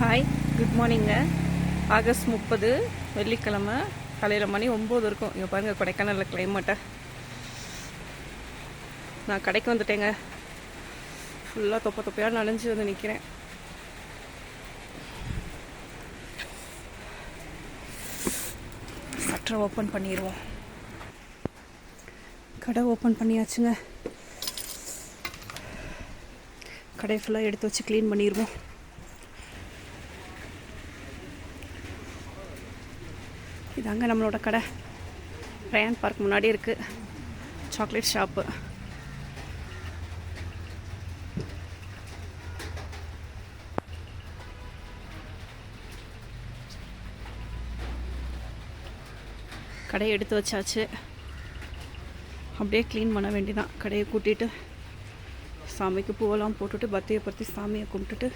Hi good மார்னிங்க August முப்பது வெள்ளிக்கிழமை காலையில் மணி ஒம்பது இருக்கும். இங்கே பாருங்கள் கொடைக்கானலில் கிளைமேட்டை நான் கடைக்கு வந்துட்டேங்க. ஃபுல்லாக தொப்ப தொப்பையாக நனைஞ்சு வந்து நிற்கிறேன் சட்டரை ஓப்பன் பண்ணிடுவோம் கடை ஓப்பன் பண்ணியாச்சுங்க. கடை ஃபுல்லாக எடுத்து வச்சு க்ளீன் பண்ணிடுவோம் இதாங்க நம்மளோட கடை. ரயான் பார்க் முன்னாடி இருக்குது சாக்லேட் ஷாப்பு கடையை எடுத்து வச்சாச்சு. அப்படியே க்ளீன் பண்ண வேண்டிதான். கடையை கூட்டிட்டு சாமிக்கு பூவெல்லாம் போட்டுட்டு பத்தியை பற்றி சாமியை கும்பிட்டுட்டு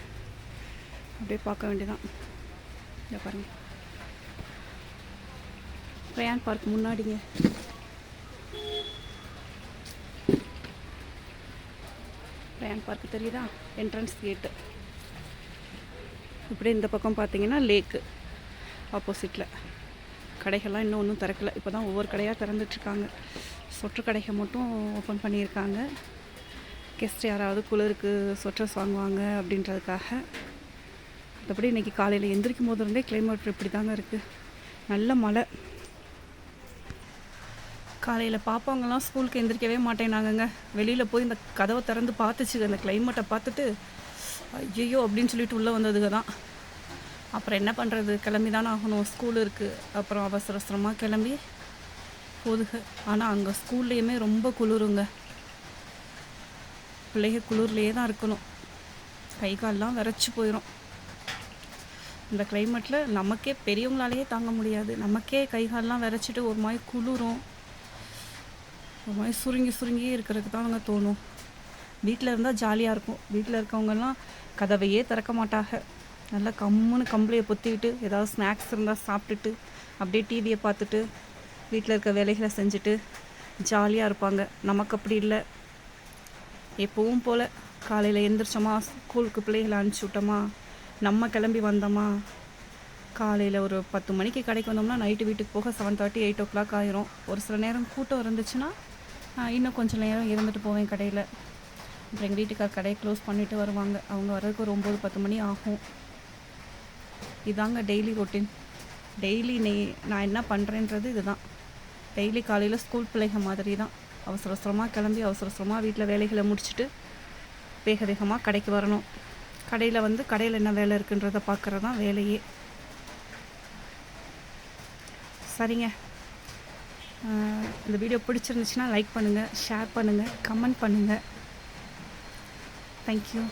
அப்படியே பார்க்க வேண்டியதான் இதை பாருங்கள் ரயான் பார்க் முன்னாடிங்க. ரயான் பார்க் தெரியுதா? என்ட்ரன்ஸ் கேட்டு இப்படி இந்த பக்கம் பார்த்தீங்கன்னா லேக்கு ஆப்போசிட்டில் கடைகள்லாம் இன்னும் ஒன்றும் திறக்கல. இப்போ தான் ஒவ்வொரு கடையாக திறந்துட்டுருக்காங்க சொற்று கடைகள் மட்டும் ஓப்பன் பண்ணியிருக்காங்க. கெஸ்ட் யாராவது குளிருக்கு சொற்றஸ் வாங்குவாங்க அப்படின்றதுக்காக. மற்றபடி இன்றைக்கி காலையில் எந்திரிக்கும் போது இருந்தே கிளைமேட் இப்படி தாங்க இருக்குது நல்ல மழை. காலையில் பாப்பாங்கெல்லாம் ஸ்கூலுக்கு எந்திரிக்கவே மாட்டேனாங்கங்க. வெளியில் போய் இந்த கதவை திறந்து பார்த்துச்சுங்க அந்த கிளைமேட்டை பார்த்துட்டு ஐயோ அப்படின்னு சொல்லிட்டு உள்ளே வந்ததுங்க தான். அப்புறம் என்ன பண்ணுறது கிளம்பி தானே ஆகணும். ஸ்கூல் இருக்குது அப்புறம் அவசர அவசரமாக கிளம்பி போதுக ஆனால் அங்கே ஸ்கூல்லையுமே ரொம்ப குளிருங்க. பிள்ளைங்க குளிர்லேயே தான் இருக்கணும். கை கால்லாம் விரைச்சி போயிடும் இந்த கிளைமேட்டில் நமக்கே பெரியவங்களாலேயே தாங்க முடியாது. நமக்கே கை கால்லாம் விரைச்சிட்டு ஒரு மாதிரி குளிரும். ஒரு மாதிரி சுருங்கி சுருங்கி இருக்கிறதுக்கு தான் அவங்க தோணும். வீட்டில் இருந்தால் ஜாலியாக இருக்கும். வீட்டில் இருக்கவங்கெல்லாம் கதவையே திறக்க மாட்டாங்க. நல்லா கம்முன்னு கம்பளியை பொத்திக்கிட்டு ஏதாவது ஸ்நாக்ஸ் இருந்தால் சாப்பிட்டுட்டு அப்படியே டிவியை பார்த்துட்டு வீட்டில் இருக்க வேலைகளை செஞ்சுட்டு ஜாலியாக இருப்பாங்க. நமக்கு அப்படி இல்லை. எப்பவும் போல் காலையில் எழுந்திரிச்சோமா ஸ்கூலுக்கு பிள்ளைகளை அனுப்பிச்சி விட்டோமா நம்ம கிளம்பி வந்தோமா காலையில் ஒரு பத்து மணிக்கு கடைக்கு வந்தோம்னா நைட்டு வீட்டுக்கு போக seven thirty eight o'clock ஆயிரும். ஒரு சில நேரம் கூட்டம் இருந்துச்சுன்னா இன்னும் கொஞ்சம் நேரம் இருந்துட்டு போவேன் கடையில். அப்புறம் எங்கள் வீட்டுக்கார் கடையை க்ளோஸ் பண்ணிவிட்டு வருவாங்க. அவங்க வர்றதுக்கு ஒரு ஒம்பது பத்து மணி ஆகும். இதாங்க டெய்லி ரொட்டீன் டெய்லி நெய் நான் என்ன பண்ணுறேன்றது இதுதான். டெய்லி காலையில் ஸ்கூல் பிள்ளைங்க மாதிரி தான் அவசர அவசரமாக கிளம்பி அவசர அவசரமாக வீட்டில் வேலைகளை முடிச்சுட்டு வேக வேகமாக கடைக்கு வரணும். கடையில் வந்து கடையில் என்ன வேலை இருக்குன்றதை பார்க்குறது தான் வேலையே. சரிங்க. இந்த வீடியோ பிடிச்சிருந்துச்சுன்னா லைக் பண்ணுங்கள் ஷேர் பண்ணுங்கள் கமெண்ட் பண்ணுங்கள் தேங்க்யூ